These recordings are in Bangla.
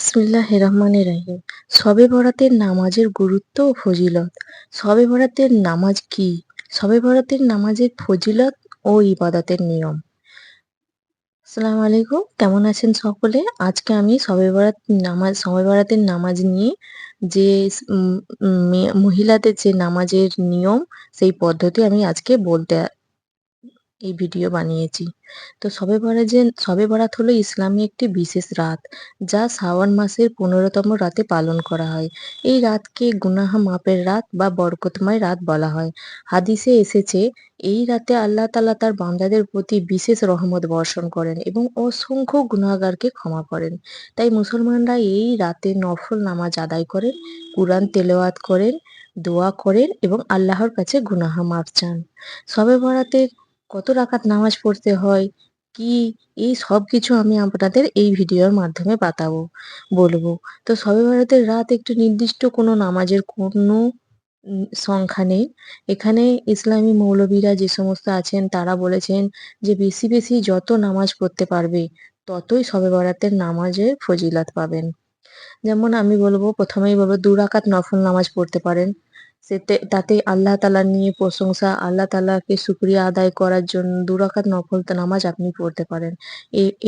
বিসমিল্লাহ রহমানির রাহিম শবে বরাতের নামাজের গুরুত্ব ও ফজিলত। সবে বরাতের নামাজ কি? সবে বরাতের নামাজের ফজিলত ও ইবাদতের নিয়ম। আসসালামু আলাইকুম কেমন আছেন সকলে? আজকে আমি সবে বরাত নামাজ, সবে বরাতের নামাজ নিয়ে যে মহিলাদের যে নামাজের নিয়ম, সেই পদ্ধতি আমি আজকে বলতে এই ভিডিও বানিয়েছি। তো শবে বরাত যে শবে বরাত হলো ইসলামী একটি বিশেষ রাত, যা শ্রাবণ মাসের পনেরোতম রাতে পালন করা হয়। এই রাতকে গুনাহ মাপের রাত বা বরকতময় রাত বলা হয়। হাদিসে এসেছে, এই রাতে আল্লাহ তালা তার বান্দাদের প্রতি বিশেষ রহমত বর্ষণ করেন এবং অসংখ্য গুনাহগারকে ক্ষমা করেন। তাই মুসলমানরা এই রাতে নফল নামাজ আদায় করেন, কুরআন তেলাওয়াত করেন, দোয়া করেন এবং আল্লাহর কাছে গুনাহ মাপ চান। শবে বরাতের কত রাকাত নামাজ পড়তে হয়, কি, এই সব কিছু আমি আপনাদের এই ভিডিওর মাধ্যমে বাতাবো, বলব। তো শবে ভারতের রাত একটু নির্দিষ্ট কোনো নামাজের কোনো সংখ্যা নেই। এখানে ইসলামী মৌলবীরা যে সমস্ত আছেন, তারা বলেছেন যে বেশি বেশি যত নামাজ পড়তে পারবে, ততই শবে বরাতের নামাজের ফজিলত পাবেন। যেমন আমি বলব, প্রথমেই বলব, দু রাকাত নফল নামাজ পড়তে পারেন। সেতে, তাতে আল্লাহ তালা নিয়ে প্রশংসা, আল্লাহ তালাকে শুকরিয়া আদায় করার জন্য দু রাকাত নফল নামাজ আপনি পড়তে পারেন।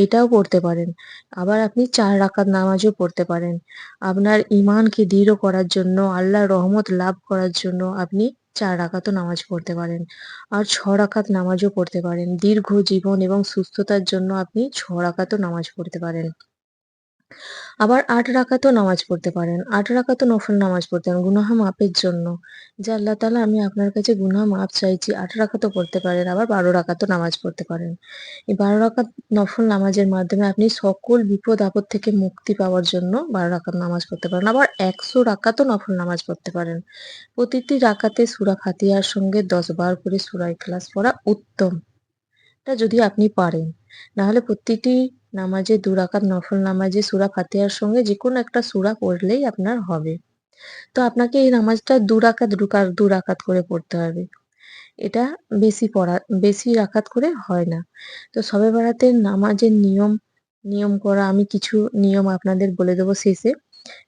এটাও পড়তে পারেন। আবার আপনি চার রাকাত নামাজও পড়তে পারেন। আপনার ঈমানকে দৃঢ় করার জন্য, আল্লাহর রহমত লাভ করার জন্য আপনি চার রাকাতও নামাজ পড়তে পারেন আর ছ রাকাত নামাজও পড়তে পারেন। দীর্ঘ জীবন এবং সুস্থতার জন্য আপনি ছ রাকাতও নামাজ পড়তে পারেন। আবার ৮ রাকাতও নামাজ পড়তে পারেন। ৮ রাকাতও নফল নামাজ পড়তে পারেন, গুনাহ মাফের জন্য। যে আল্লাহ তাআলা, আমি আপনার কাছে গুনাহ মাফ চাইছি ৮ রাকাতও পড়তে পারেন। আবার ১২ রাকাতও নামাজ পড়তে পারেন। এই ১২ রাকাত নফল নামাজের মাধ্যমে আপনি সকল বিপদ, আপদ থেকে মুক্তি পাওয়ার জন্য ১২ রাকাত নামাজ পড়তে পারেন। আবার ১০০ রাকাতও নফল নামাজ পড়তে পারেন। প্রতিটি রাকাতে সুরা ফাতিহার সঙ্গে ১০ বার করে সূরা ক্লাস পড়া উত্তম। এটা যদি আপনি পারেন। নাহলে প্রতিটি নামাজে ২ রাকাত নফল নামাজে সূরা ফাতিহার সঙ্গে যে কোনো একটা সুরা পড়লেই আপনার হবে। তো আপনাকে এই নামাজটা ২ রাকাত রুকা ২ রাকাত করে পড়তে হবে। এটা বেশি পড়া বেশি রাকাত করে হয় না। তো সবে বেড়াতে নামাজের নিয়ম নিয়ম করা আমি কিছু নিয়ম আপনাদের বলে দেবো শেষে।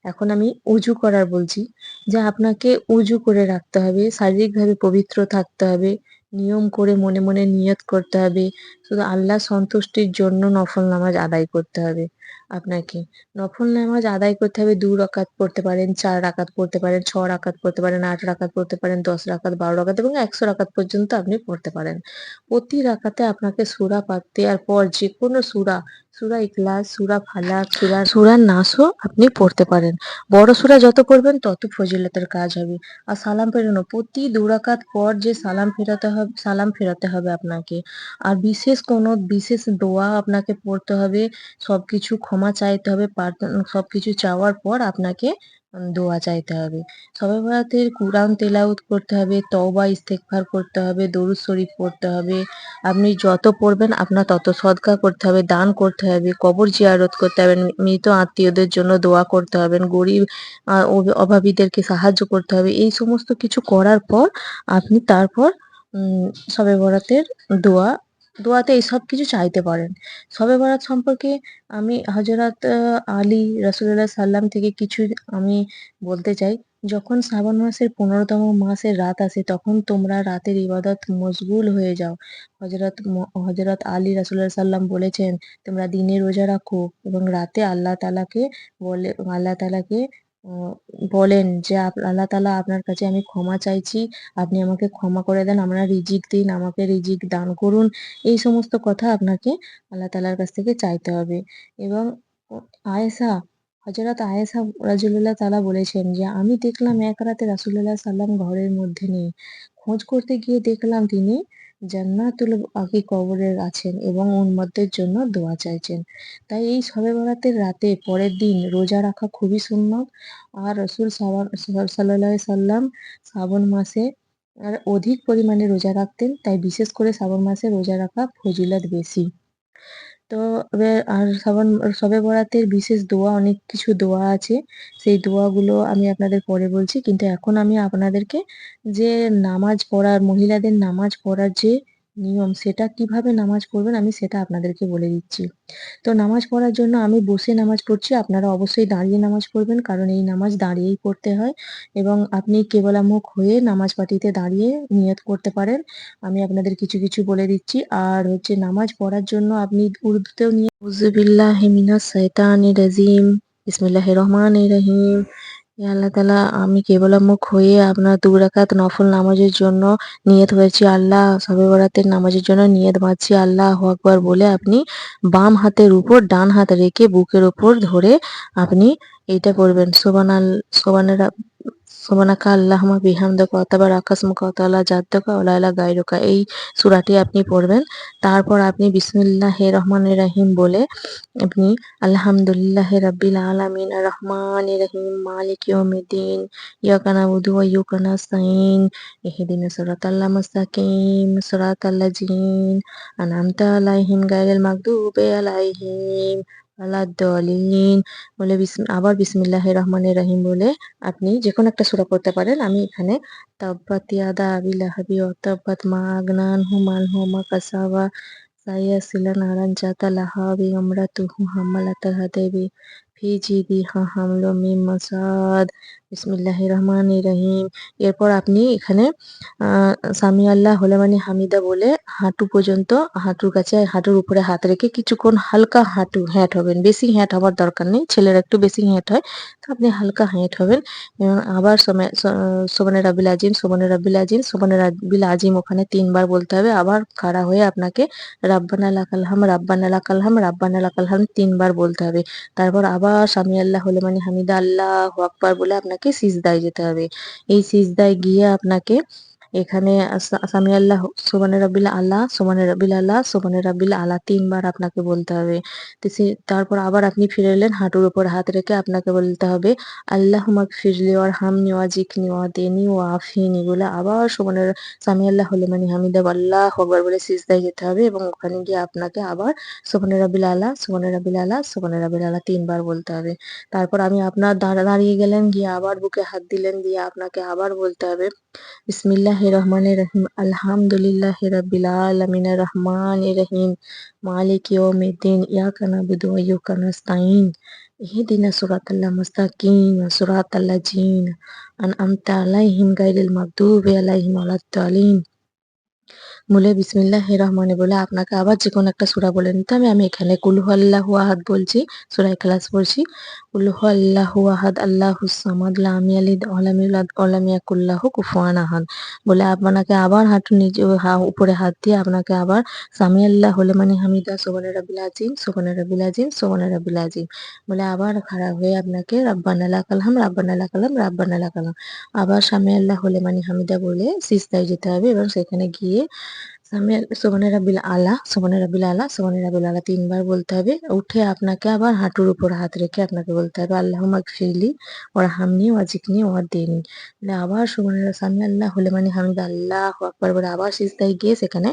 এখন আমি উজু করার বলছি যে আপনাকে উজু করে রাখতে হবে, শারীরিকভাবে পবিত্র থাকতে হবে, নিয়ম করে মনে মনে নিয়ত করতে হবে। শুধু আল্লাহ সন্তুষ্টির জন্য নফল নামাজ আদায় করতে হবে আপনাকে। নফল নামাজ আদায় করতে হবে দু রাকাত পড়তে পারেন, চার রাকাত পড়তে পারেন, ছ রাকাত পড়তে পারেন, আট রাকাত পড়তে পারেন, ১০ রাকাত, ১২ রাকাত এবং ১০০ রাকাত পর্যন্ত আপনি পড়তে পারেন। প্রতি রাকাতে আপনাকে সুরা পাঠ দেওয়ার পর যে কোনো সূরা, সূরা ইখলাস, সুরা ফালাক, সূরা সুরা নাসও আপনি পড়তে পারেন। বড় সুরা যত করবেন তত ফজিলতের কাজ হবে। আর সালাম ফেরানো প্রতি ২ রাকাত পর যে সালাম ফেরাতে হবে সালাম ফেরাতে হবে আপনাকে। আর বিশেষ কোনো বিশেষ দোয়া আপনাকে পড়তে হবে। সব কিছু ক্ষমা চাইতে হবে সব কিছু চাওয়ার পর আপনাকে দোয়া চাইতে হবে। সবে বরাতের কুরআন তেলাওয়াত করতে হবে, তওবা ইস্তেগফার করতে হবে, দরুদ শরীফ পড়তে হবে। আপনি যত পড়বেন আপনার তত সদকা করতে হবে, দান করতে হবে, কবর জিয়ারত করতে হবে, মৃত আত্মীয়দের জন্য দোয়া করতে হবেন, গরিব অভাবীদেরকে সাহায্য করতে হবে। এই সমস্ত কিছু করার পর আপনি তারপর সবে বরাতের দোয়া দোয়াতে এইসব কিছু চাইতে পারেন। শবে বরাত সম্পর্কে আমি হযরত আ আলী রাসূলুল্লাহ সাল্লাম থেকে কিছু আমি বলতে চাই। যখন শ্রাবণ মাসের পনেরোতম মাসের রাত আসে তখন তোমরা রাতের ইবাদত মশগুল হয়ে যাও। হযরত ম হযরত আলী রাসূলুল্লাহ সাল্লাম বলেছেন, "তোমরা দিনে রোজা রাখো এবং রাতে আল্লাহ তালাকে বলে আল্লাহ তাআলাকে অ বলেন যে আল্লাহ তাআলা আপনার কাছে আমি ক্ষমা চাইছি। আপনি আমাকে ক্ষমা করে দেন। আমরা রিজিক দিন, আমাকে রিজিক দান করুন।" এই সমস্ত কথা আপনাকে আল্লাহ তাআলার কাছ থেকে চাইতে হবে এবং ও আয়েশা হযরত আয়েশা রাদিয়াল্লাহু তাআলা বলেছেন যে, "আমি দেখলাম এক রাতে রাসূলুল্লাহ সাল্লাম ঘরের মধ্যে নেই। খোঁজ করতে গিয়ে দেখলাম তিনি জান্নাতুল আকি কবরে আছেন এবং উন্মতদের জন্য দোয়া চাইছেন।" তাই এই সবে বরাতের রাতে পরের দিন রোজা রাখা খুবই সুন্নত। আর রসুল সাল্লাহ সাল্লাম শ্রাবণ মাসে আর অধিক পরিমাণে রোজা রাখতেন। তাই বিশেষ করে শ্রাবণ মাসে রোজা রাখা ফজিলত বেশি। তো এবার আর শ্রাবণ শবে বরাতের বিশেষ দোয়া, অনেক কিছু দোয়া আছে। সেই দোয়াগুলো আমি আপনাদের পরে বলছি। কিন্তু এখন আমি আপনাদেরকে যে নামাজ পড়ার, মহিলাদের নামাজ পড়ার যে নিয়ম, সেটা কীভাবে নামাজ পড়বেন আমি সেটা আপনাদেরকে বলে দিচ্ছি। তো নামাজ পড়ার জন্য আমি বসে নামাজ পড়ছি, আপনারা অবশ্যই দাঁড়িয়ে নামাজ পড়বেন, কারণ এই নামাজ দাঁড়িয়েই পড়তে হয় এবং আপনি কেবলামুখ হয়ে নামাজ পাটিতে দাঁড়িয়ে নিয়ত করতে পারেন, আমি আপনাদের কিছু কিছু বলে দিচ্ছি। আর হচ্ছে নামাজ পড়ার জন্য আপনি উর্দুতেও নিয়ে উজুবিল্লাহ মিনাস শৈতানির রাজিম বিসমিল্লাহ রহমান রহিম। আল্লাহ তালা আমি কেবলামুখ হয়ে আপনার দু রাকাত নফল নামাজের জন্য নিয়ত হয়েছি। আল্লাহ সবে বরাতের নামাজের জন্য নিয়ত বাঁধছি। আল্লাহ আকবার বলে আপনি বাম হাতের উপর ডান হাত রেখে বুকের উপর ধরে আপনি এইটা করবেন সোবানাল সোবানের সোবানাকা আল্লাহুম্মা বিহামদিকা ওয়া তাবারাকাসমুকা ওয়া তাআলা জাদ্দুকা ওয়া লা ইলাহা গায়রুকা। এই সূরাটি আপনি পড়বেন। তারপর আপনি বিসমিল্লাহির রহমানির রহিম বলে আপনি আলহামদুলিল্লাহি রাব্বিল আলামিন আর রহমানির রহিম, মালিক ইয়াউমিদ্দিন, ইয়াকা নাবুদু ওয়া ইয়াকা নাস্তাইন ইহদিনাস সিরাতাল মুস্তাকিম, সিরাতাল লাযিন, আনআমতা আলাইহিম গায়রিল মাগদুবি আলাইহিম। বলে আবার বিসমিল্লাহ রহমান রাহিম বলে আপনি যে কোনো একটা সুরা করতে পারেন। আমি এখানে তাব্বাত ইয়াদা আবি লাহাবি ওয়া তাব্বাত মা আগনা আনহু মালহু মা কাসাবা। সায়াসলা নারান জাতা লাহাবি আমরাতুহু হাম্মালাতাল হাতাবি ফি হামলো বিসমিল্লাহির রহমানির রহিম এরপর আপনি এখানে সামি আল্লাহ হলে মানে হামিদা বলে হাঁটু পর্যন্ত, হাঁটুর কাছে হাঁটুর উপরে হাত রেখে কিছুক্ষণ হালকা হাঁটু হ্যাঁট হবেন। বেশি হ্যাঁট হওয়ার দরকার নেই, ছেলেরা একটু বেশি হ্যাঁট হয়, তো আপনি হালকা হ্যাঁট হবেন। এবং আবার সোবানে রাবিল আজিম সোবানে রাবিল আজিম সোবানে রাবিল আজিম ওখানে তিনবার বলতে হবে। আবার খাড়া হয়ে আপনাকে রাব্বানা লাকাল হাম রাব্বানা লাকাল হাম রাব্বানা লাকাল হাম তিনবার বলতে হবে। তারপর আবার সামি আল্লাহ হলে মানে হামিদা আল্লাহ আকবার বলে আপনাকে সিজদায় যেতে হবে। এই সিজদায় গিয়ে আপনাকে এখানে সা- সামি আল্লাহ সোবানে রাবিল আল্লাহ সোবানে রাবিল আল্লাহ সোবানে রাবিল আল্লাহ তিনবার আপনাকে বলতে হবে। তারপর আবার আপনি ফিরে এলেন, হাঁটুর উপর হাত রেখে আপনাকে বলতে হবে আল্লাহ মাক ফিরলি ওর হামনি ওয়া জিকনি ওয়া দেনি আফিনি বলে আবার সোবানে সামি আল্লাহ হলে মানে হামিদা, আল্লাহ আকবার বলে সিজদায় যেতে হবে এবং ওখানে গিয়ে আপনাকে আবার সোবানে রাবিল আল্লাহ সোবানে রাবিল আল্লাহ সোবানে রাবিল আল্লাহ তিনবার বলতে হবে। তারপর আমি আপনার দাঁড়া, দাঁড়িয়ে গেলেন, গিয়ে আবার বুকে হাত দিলেন দিয়ে আপনাকে আবার বলতে হবে বিসমিল্লাহির রহমানির রহিম। আলহামদুলিল্লাহ রাব্বিল আলমিন রহমান রহিম। মালিক ইয়াউমিদ্দিন। ইয়াকা নাবুদু ওয়া ইয়াকা নাস্তাইন ইহদিনা সিরাতাল মুস্তাকিম সিরাতাল লাযিনা। আনআমতা আলাইহিম গায়রিল মাগদুবি আলাইহিম ওয়ালাদ-দালিন বলে বিসমিল্লাহির রহমানি বলে, আপনাকে আবার যে কোনো একটা সূরা বলে নিতে হবে। আমি এখানে, কুল হুয়াল্লাহু আহাদ বলছি, সূরা ইখলাস পড়ছি। কুল হুয়াল্লাহু আহাদ আল্লাহুস সামাদ লাম ইয়ালিদ ওয়া লাম ইউলাদ ওয়া লাম ইয়াকুল লাহু কুফুয়ান আহাদ। বলে, আপনাকে আবার হাঁটু হা, উপরে হাত দিয়ে আপনাকে আবার সামি আল্লাহ হলে মানে হামিদা সোবানে রাবিল আজিম সোবানে রাবিল আজিম সোবানে রাবিল আজিম। বলে, আবার খাড়া হয়ে আপনাকে রাব্বানা লাকাল হাম রাব্বানা লাকাল হাম রাব্বানা লাকাল হাম আবার সামি আল্লাহ হলে মানে হামিদা বলে সিস্তায় যেতে হবে এবং সেখানে গিয়ে আলা তিনবার বলতে হবে। উঠে আপনাকে আবার হাঁটুর উপর হাত রেখে আপনাকে বলতে হবে আল্লাহ হামনি আবার আল্লাহ হলে মানে আল্লাহ আবার গিয়ে সেখানে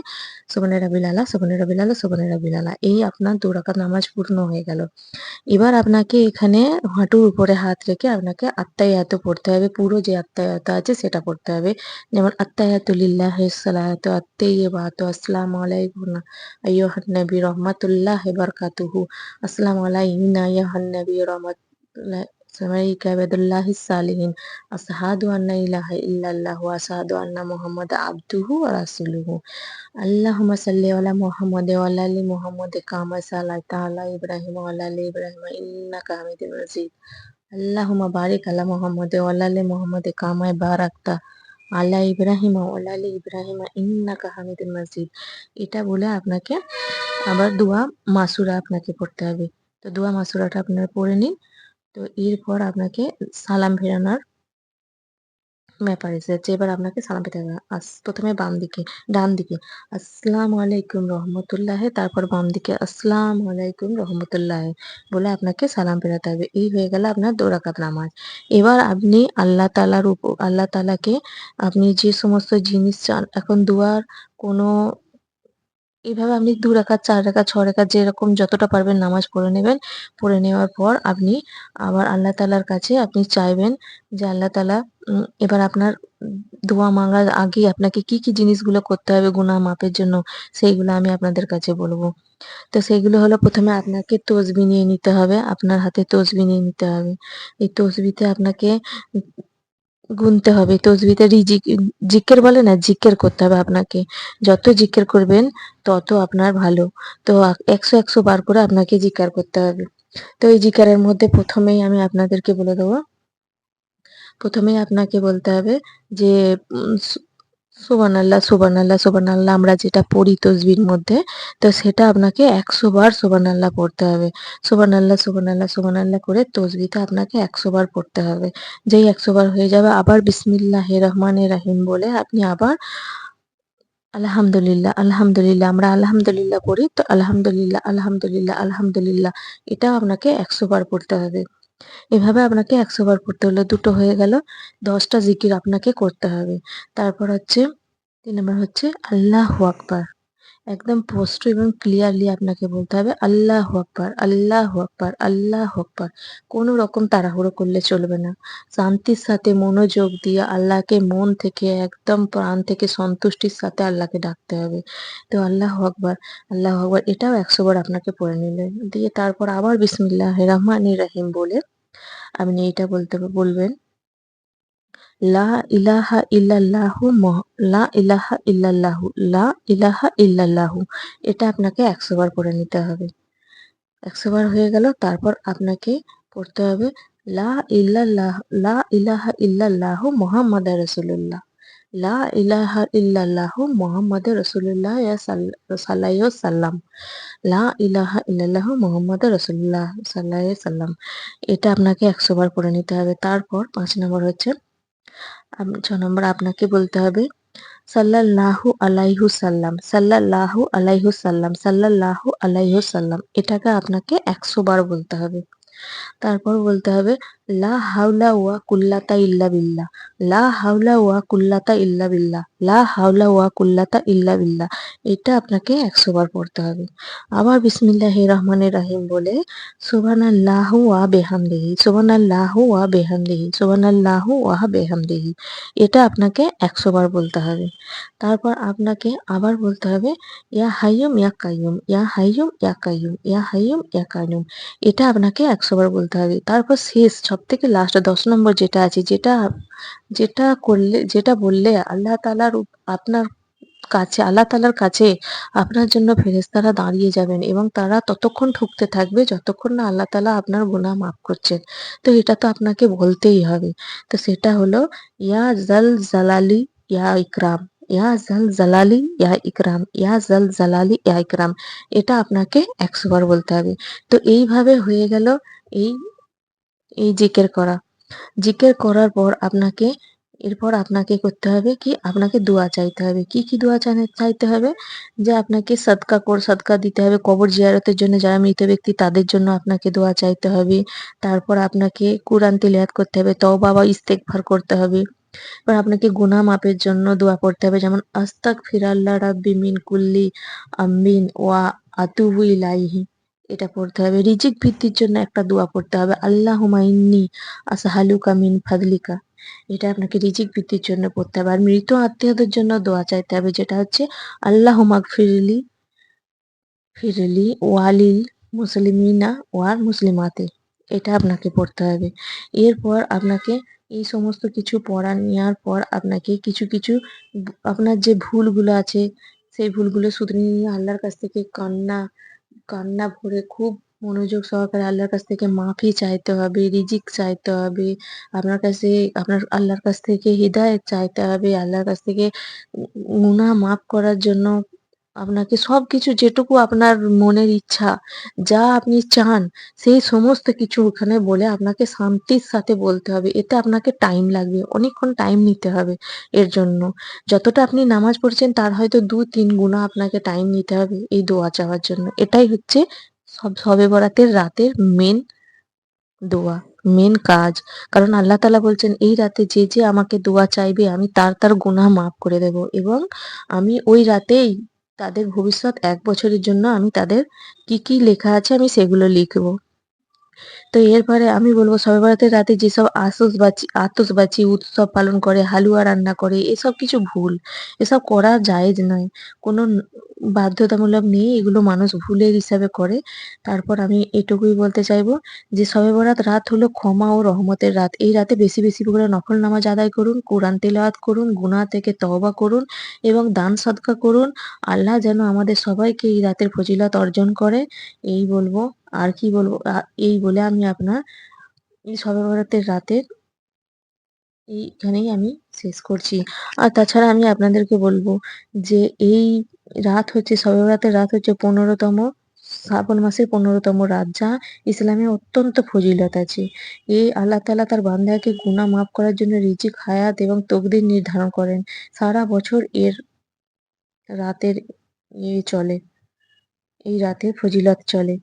এই আপনার নামাজ পূর্ণ হয়ে গেল। এবার আপনাকে এখানে হাঁটুর উপরে হাত রেখে আপনাকে আত্মায়াত পড়তে হবে। পুরো যে আত্মায়াত আছে সেটা পড়তে হবে। যেমন আত্তায়াতুলিল্লাহ সালাত আসসালামু আলাইকুম আইয়ুহান নবী রাহমাতুল্লাহ বারাকাতুহু আসসালামু আলাইনা আইয়ুহান নবী রাহমাতুল্লাহ সামাইকা আবাদুল্লাহিস সালিহিন আশহাদু আন্না ইলাহা ইল্লাল্লাহ ওয়া আশহাদু আন্না মুহাম্মাদ আবদুহু ওয়া রাসূলুহু আল্লাহুম্মা সাল্লি আলা মুহাম্মাদ ওয়া আলা আলি মুহাম্মাদ কামা সাল্লাতা আলা ইব্রাহিম ওয়া আলা আলি ইব্রাহিম ইন্নাকা হামিদুম মাজিদ আল্লাহুম্মা বারিক আলা মুহাম্মাদ ওয়া আলা আলি মুহাম্মাদ কামা ইব্রাহিমা ওলা আল্লাহ আলি ইব্রাহিম ইন্না কাহামিদুল মসজিদ এটা বলে আপনাকে আবার দোয়া মাসুরা আপনাকে পড়তে হবে। তো দোয়া মাসুরাটা আপনারা পড়ে নিন। তো এরপর আপনাকে সালাম ফেরানোর ব্যাপার যাচ্ছে এবার আপনাকে সালাম পেতে হবে। আস- প্রথমে বাম দিকে, ডান দিকে। আসসালামু আলাইকুম রহমতুল্লাহ। তারপর বাম দিকে, আসসালামু আলাইকুম রহমতুল্লাহ বলে আপনাকে সালাম পেরাতে হবে। এই হয়ে গেল আপনার দৌড়াকাত নামাজ। এবার আপনি আল্লাহ তালার উপর, আল্লাহ তালাকে আপনি যে সমস্ত জিনিস চান, এখন দুয়ার কোনো এইভাবে আপনি ২ রাকাত, ৪ রাকাত, ৬ রাকাত যেরকম যতটা পারবেন নামাজ পড়ে নেবেন। পড়ে নেওয়ার পর আপনি আবার আল্লাহ তাআলার কাছে আপনি চাইবেন যে আল্লাহ উম এবার আপনার দোয়া মাঙ্গার আগে আপনাকে কি, কি জিনিসগুলো করতে হবে গুণা মাপের জন্য সেইগুলো আমি আপনাদের কাছে বলব তো সেইগুলো হলো প্রথমে আপনাকে তসবিহ নিয়ে নিতে হবে। আপনার হাতে তসবিহ নিয়ে নিতে হবে। এই তসবিতে আপনাকে গুনতে হবে। তসবিতে জিকির বলে না? জিকের করতে হবে আপনাকে। যত জিকের করবেন তত আপনার ভালো। তো একশো ১০০, ১০০ বার করে আপনাকে জিকার করতে হবে। তো এই জিকারের মধ্যে প্রথমেই আমি আপনাদেরকে বলে দেবো প্রথমেই আপনাকে বলতে হবে যে উম সু সুবহানাল্লাহ, সুবহানাল্লাহ, সুবহানাল্লাহ আমরা যেটা পড়ি তসবির মধ্যে তো সেটা আপনাকে ১০০ বার সুবহানাল্লাহ পড়তে হবে। সুবহানাল্লাহ, সুবহানাল্লাহ, সুবহানাল্লাহ করে তসবিহটা আপনাকে ১০০ বার পড়তে হবে। যেই ১০০ বার হয়ে যাবে আবার বিসমিল্লাহির রহমানির রাহিম বলে আপনি আবার আলহামদুলিল্লাহ, আলহামদুলিল্লাহ আমরা আলহামদুলিল্লাহ পড়ি তো আলহামদুলিল্লাহ, আলহামদুলিল্লাহ, আলহামদুলিল্লাহ এটাও আপনাকে ১০০ বার পড়তে হবে। এভাবে আপনাকে ১০০ বার পড়তে হলো। দুটো হয়ে গেল। দশটা জিকির আপনাকে করতে হবে। তারপর হচ্ছে ৩ নাম্বার হচ্ছে আল্লাহু আকবার। একদম স্পষ্ট এবং ক্লিয়ারলি আপনাকে বলতে হবে আল্লাহ আকবার, আল্লাহ আকবার, আল্লাহ আকবার। কোনো রকম তাড়াহুড়ো করলে চলবে না। শান্তির সাথে মনোযোগ দিয়ে আল্লাহকে মন থেকে একদম প্রাণ থেকে সন্তুষ্টির সাথে আল্লাহকে ডাকতে হবে। তো আল্লাহ আকবার, আল্লাহ আকবার এটাও ১০০ বার আপনাকে পড়ে নিলেন। দিয়ে তারপর আবার বিসমিল্লাহির রহমানির রহিম বলে আপনি এটা বলতে বলবেন, লা ইলাহা ইল্লাল্লাহু লা ইলাহা ইল্লাল্লাহু এটা আপনাকে ১০০ বার করে নিতে হবে। ১০০ বার হয়ে গেল, তারপর আপনাকে পড়তে হবে, লা ইল্লাল্লাহ, লা ইলাহা ইল্লাল্লাহু। লা ইলাহা ইল্লাল্লাহু মুহাম্মাদুর রাসূলুল্লাহ ইয়া সাল সাল্লাল্লাহু সাল্লাম। লা ইলাহা ইল্লাল্লাহু মুহাম্মাদুর রাসূলুল্লাহ সাল্লাল্লাহু সাল্লাম। এটা আপনাকে ১০০ বার পড়ে নিতে হবে। তারপর ৫ নম্বর হচ্ছে ৬ নম্বর আপনাকে বলতে হবে সাল্লাল্লাহু আলাইহু সাল্লাম, সাল্লাল্লাহু আলাইহু সাল্লাম, সাল্লাল্লাহু আলাইহু সাল্লাম। এটাকে আপনাকে ১০০ বার বলতে হবে। তারপর বলতে হবে লা হাওলা ওয়া কুল্লাতা ইল্লা বিল্লাহ, লা হাওলা ওয়া কুল্লাতা ইল্লা বিল্লাহ, লা হাওলা ওয়া কুল্লাতা ইল্লা বিল্লাহ। এটা আপনাকে ১০০ বার পড়তে হবে। আবার বিসমিল্লাহির রহমানির রহিম বলে সুবহানাল্লাহু ওয়া বিহামদিহি, সুবহানাল্লাহু ওয়া বিহামদিহি, সুবহানাল্লাহু ওয়া বিহামদিহি। এটা আপনাকে ১০০ বার বলতে হবে। তারপর আপনাকে আবার বলতে হবে ইয়া হাইয়ুম ইয়া কাইয়ুম, ইয়া হাইয়ুম ইয়া কাইয়ুম, ইয়া হাইয়ুম ইয়া কাইয়ুম। এটা আপনাকে ১০০ বার বলতে হবে। তারপর শেষ সবথেকে লাস্ট ১০ নম্বর যেটা আছে যেটা যেটা করলে যেটা বললে আল্লাহ তালার আপনার কাছে আল্লাহ তাআলার কাছে আপনার জন্য ফেরেশতারা দাঁড়িয়ে যাবেন এবং তারা ততক্ষণ ঠুকতে থাকবে যতক্ষণ না আল্লাহ তালা আপনার গুনাহ মাফ করছেন। তো এটা তো আপনাকে বলতেই হবে। তো সেটা হলো ইয়া জাল জালালি ইয়া ইকরাম, ইয়া জাল জালালি ইয়া ইকরাম, ইয়া জাল জালালি ইয়া ইকরাম। এটা আপনাকে ১০০ বার বলতে হবে। তো এইভাবে হয়ে গেল এই এই জিকের করা। জিকের করার পর আপনাকে এরপর আপনাকে করতে হবে কি আপনাকে দোয়া চাইতে হবে। কি, কি দোয়া চাইতে হবে? যে আপনাকে সদকা কর সদকা দিতে হবে। কবর জিয়ারতের জন্য যারা মৃত ব্যক্তি তাদের জন্য আপনাকে দোয়া চাইতে হবে। তারপর আপনাকে কুরআন তিলাওয়াত করতে হবে, তওবা বা ইস্তেগফার করতে হবে। এবার আপনাকে গুনাহ মাপের জন্য দোয়া পড়তে হবে যেমন আস্তাগফিরাল্লাহ রাব্বি মিন কুল্লি আমিন ওয়া আতুবু ইলাইহি। এটা পড়তে হবে। রিজিক বৃদ্ধির জন্য একটা দোয়া পড়তে হবে। আল্লাহুম্মা ইন্নী আসআলুকা মিন ফাদলিকা। এটা আপনাকে রিজিক বৃদ্ধির জন্য পড়তে হবে। আর মৃত আত্মীয়দের জন্য দোয়া চাইতে হবে যেটা হচ্ছে আল্লাহুম্মা গফিরলি ফিরলি ফিরলি ওয়ালিল মুসলিমিনা ওয়াল মুসলিমাতে। এটা আপনাকে পড়তে হবে। এরপর আপনাকে এই সমস্ত কিছু পড়া নেওয়ার পর আপনাকে কিছু, কিছু আপনার যে ভুলগুলো আছে সেই ভুলগুলো শুধরে নিয়ে আল্লাহর কাছ থেকে কান্না কান্না ভরে খুব মনোযোগ সহকারে আল্লাহর কাছ থেকে মাফি চাইতে হবে, রিজিক চাইতে হবে। আপনার কাছে আপনার আল্লাহর কাছ থেকে হৃদায়ত চাইতে হবে। আল্লাহর কাছ থেকে গুনাহ মাফ করার জন্য আপনাকে সব কিছু যেটুকু আপনার মনের ইচ্ছা, যা আপনি চান সেই সমস্ত কিছু ওখানে বলে আপনাকে শান্তির সাথে বলতে হবে। এতে আপনাকে টাইম লাগবে। অনেকক্ষণ টাইম নিতে হবে এর জন্য। যতটা আপনি নামাজ পড়ছেন তার হয়তো ২-৩ গুণা আপনাকে টাইম নিতে হবে এই দোয়া চাওয়ার জন্য। এটাই হচ্ছে সব শবে বরাতের রাতের মেন দোয়া, মেন কাজ। কারণ আল্লাহ তাআলা বলছেন এই রাতে যে, যে আমাকে দোয়া চাইবে আমি তার, তার গুনাহ মাফ করে দেব এবং আমি ওই রাতেই তাদের ভবিষ্যৎ এক বছরের জন্য আমি তাদের কি কি লেখা আছে আমি সেগুলো লিখব। তো এরপরে আমি বলব, সবে বরাতের রাতে যেসব আতশবাজি আতশবাজি উৎসব পালন করে, হালুয়া রান্না করে, এসব কিছু ভুল। এসব করা জায়েজ নয়। কোনো বাধ্যতামূলক নেই, এগুলো মানুষ ভুলের হিসাবে করে। তারপর আমি এটুকুই বলতে চাইব যে, সবে বরাত রাত হলো ক্ষমা ও রহমতের রাত। এই রাতে বেশি বেশি করে নফল নামাজ আদায় করুন, কোরআন তেলাওয়াত করুন, গুনাহ থেকে তওবা করুন এবং দান সদকা করুন। আল্লাহ যেন আমাদের সবাইকে এই রাতের ফজিলত অর্জন করে, এই বলব। আর কি বলব? এই বলে আমি আপনার এই সবে রাতের এইখানেই আমি শেষ করছি। আর তাছাড়া আমি আপনাদেরকে বলব যে এই রাত হচ্ছে সবে রাত হচ্ছে পনেরোতম শ্রাবণ মাসের পনেরোতম রাত, যা ইসলামে অত্যন্ত ফজিলত আছে। এই আল্লাহ তাআলা তার বান্দাকে গুণা মাফ করার জন্য রিজিক, হায়াত এবং তকদির নির্ধারণ করেন। সারা বছর এর রাতের ইয়ে চলে, এই রাতে ফজিলত চলে।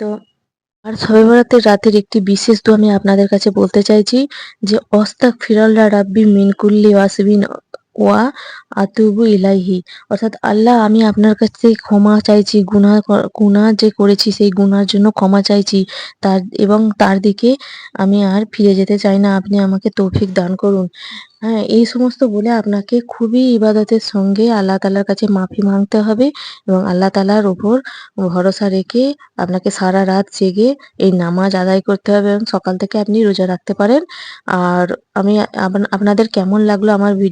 তো আর শবে বরাতের রাতের একটি বিশেষ দোয়া আমি আপনাদের কাছে বলতে চাইছি যে, অস্তাক ফিরাল্লা রাব্বি মিন কুল্লি ওয়াসবিন ওয়া আতুবু ইলাইহি। অর্থাৎ আল্লাহ, আমি আপনার কাছ থেকে ক্ষমা চাইছি, গুনাহ ক- গুনাহ যে করেছি সেই গুনার জন্য ক্ষমা চাইছি। তার এবং তার দিকে আমি আর ফিরে যেতে চাই না। আপনি আমাকে তৌফিক দান করুন। হ্যাঁ এই সমস্ত বলে আপনাকে খুবই ইবাদতের সঙ্গে আল্লাহ তাআলার কাছে মাফি মাংতে হবে এবং আল্লাহ তালার ওপর ভরসা রেখে আপনাকে সারা রাত জেগে এই নামাজ আদায় করতে হবে এবং সকাল থেকে আপনি রোজা রাখতে পারেন। আর আমি আপনাদের কেমন লাগল আমার ভিডিও